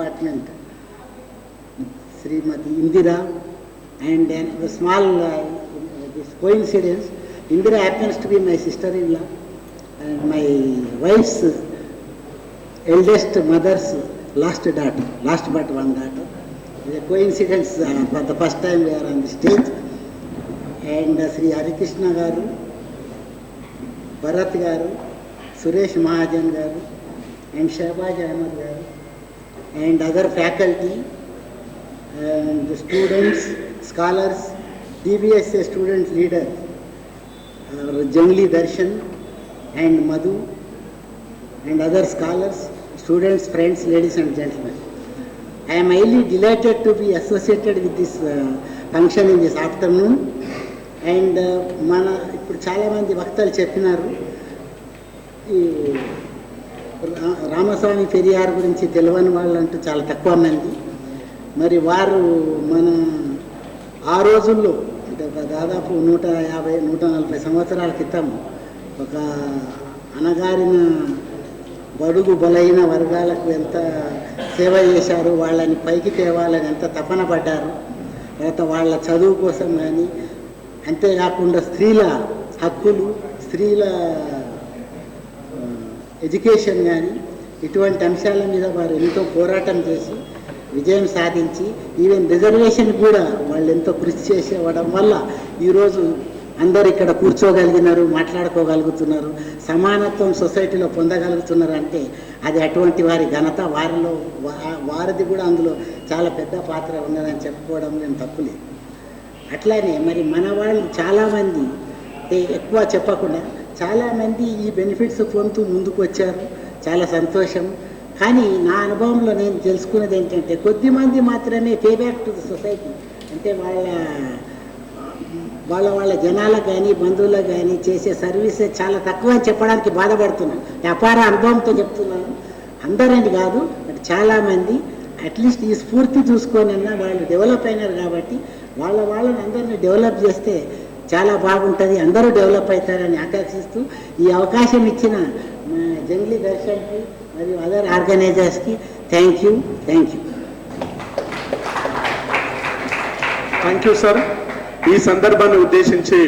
apartment, Srimati Indira, and then the small uh, this coincidence, Indira happens to be my sister-in-law, and my wife's eldest mother's last daughter, last but one daughter. It's coincidence uh, for the first time we are on the stage, and uh, Sri Harikrishna garu, bharat గారు suresh mahajan గారు and Shahbaz ahmad గారు and other faculty, and the students, scholars, DBSA student leader, uh, Jangli Darshan and Madhu, and other scholars, students, friends, ladies and gentlemen. I am highly delighted to be associated with this uh, function in this afternoon. And మన ఇప్పుడు చాలామంది వక్తలు చెప్పినారు ఈ రా- రామస్వామి పెరియార్ గురించి తెలియని వాళ్ళంటూ చాలా తక్కువ మంది. మరి వారు మన ఆ రోజుల్లో అంటే ఒక దాదాపు నూట యాభై నూట నలభై సంవత్సరాల క్రితం ఒక అనగారిన బడుగు బలైన వర్గాలకు ఎంత సేవ చేశారు వాళ్ళని పైకి తేవాలని ఎంత తపన పడ్డారు తర్వాత వాళ్ళ చదువు కోసం కానీ అంతేకాకుండా స్త్రీల హక్కులు స్త్రీల ఎడ్యుకేషన్ కానీ ఇటువంటి అంశాల మీద వారు ఎంతో పోరాటం చేసి విజయం సాధించి ఈవెన్ రిజర్వేషన్ కూడా వాళ్ళు ఎంతో కృషి చేసేవడం వల్ల ఈరోజు అందరు ఇక్కడ కూర్చోగలిగినారు మాట్లాడుకోగలుగుతున్నారు సమానత్వం సొసైటీలో పొందగలుగుతున్నారు అంటే అది అటువంటి వారి ఘనత వారిలో వారిది కూడా అందులో చాలా పెద్ద పాత్ర ఉన్నదని చెప్పుకోవడం నేను తప్పులేదు. అట్లానే మరి మన వాళ్ళు చాలామంది ఎక్కువ చెప్పకుండా చాలామంది ఈ బెనిఫిట్స్ పొందుతూ ముందుకు వచ్చారు. చాలా సంతోషం. కానీ నా అనుభవంలో నేను తెలుసుకున్నది ఏంటంటే కొద్దిమంది మాత్రమే pay back to the society అంటే వాళ్ళ వాళ్ళ వాళ్ళ జనాలకు కానీ బంధువులకు కానీ చేసే సర్వీసెస్ చాలా తక్కువ అని చెప్పడానికి బాధపడుతున్నాను వ్యాపార అనుభవంతో చెప్తున్నాను. అందరని కాదు బట్ చాలామంది అట్లీస్ట్ ఈ స్ఫూర్తి చూసుకొని వాళ్ళు డెవలప్ అయినారు కాబట్టి వాళ్ళ వాళ్ళని అందరినీ డెవలప్ చేస్తే చాలా బాగుంటుంది అందరూ డెవలప్ అవుతారని ఆకాంక్షిస్తూ ఈ అవకాశం ఇచ్చిన జంగ్లీ దర్శన్కి మరియు other ఆర్గనైజర్స్కి thank you thank you. Thank you sir. ఈ సందర్భాన్ని ఉద్దేశించి